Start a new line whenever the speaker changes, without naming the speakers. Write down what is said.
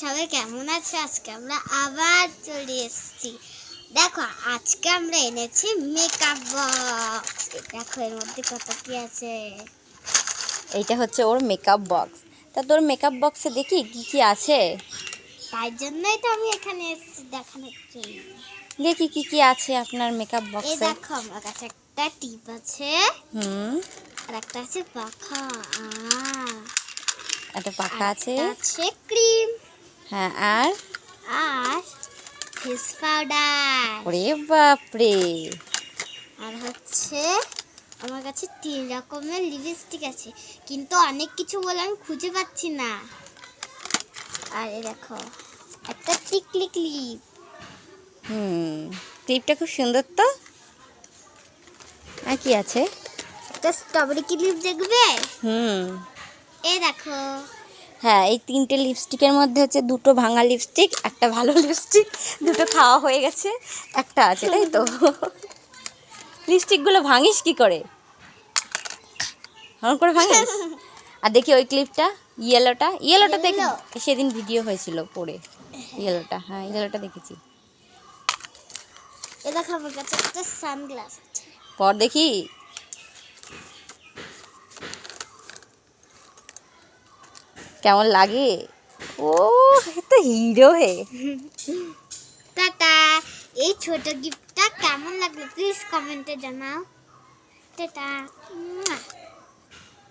সবাই কেমন আছে? আজকে আমরা আবার চলে এসেছি। দেখো আজকে আমরা এনেছি মেকআপ বক্স দেখো এর মধ্যে কত কি আছে?
এইটা হচ্ছে ওর মেকআপ বক্স তা তোর মেকআপ বক্সে দেখি কি কি আছে?
তাই জন্যই তো আমি এখানে এসেছি দেখানোর জন্য।
দেখি কি কি আছে আপনার মেকআপ
এই দেখো আমার কাছে একটা টিপ আছে।
হুম।
আর একটা আছে পাখা।
আ একটা পাখা আছে।
আছে ক্রিম
হ্যাঁ আর?
আর ফেস পাউডার।
ওরে বাপরে।
আর হচ্ছে আমার কাছে তিন রকমের লিপস্টিক আছে কিন্তু অনেক কিছু বলে আমি খুঁজে পাচ্ছি না। আর দেখো একটা টিকলি ক্লিপ
হুম ক্লিপটা খুব সুন্দর তো? আর কি আছে?
একটা স্ট্রবেরি ক্লিপ দেখবে?
হুম।
এ দেখো।
হ্যাঁ এই তিনটে লিপস্টিকের মধ্যে হচ্ছে দুটো ভাঙা লিপস্টিক একটা ভালো লিপস্টিক দুটো খাওয়া হয়ে গেছে একটা আছে তাই তো? লিপস্টিকগুলো ভাঙিস কি করে? হরণ করে ভাঙিস? আর দেখি ওই ক্লিপটা ইয়েলোটা ইয়েলোটা দেখি। সেদিন ভিডিও হয়েছিল পরে ইয়েলোটা হ্যাঁ ইয়েলোটা দেখেছি।
কাছে একটা সানগ্লাস আছে।
পর দেখি কেমন লাগে? ও তো হিরো হে।
টাটা, এই ছোট গিফটটা কেমন লাগল? প্লিজ কমেন্টে জানাও। টাটা।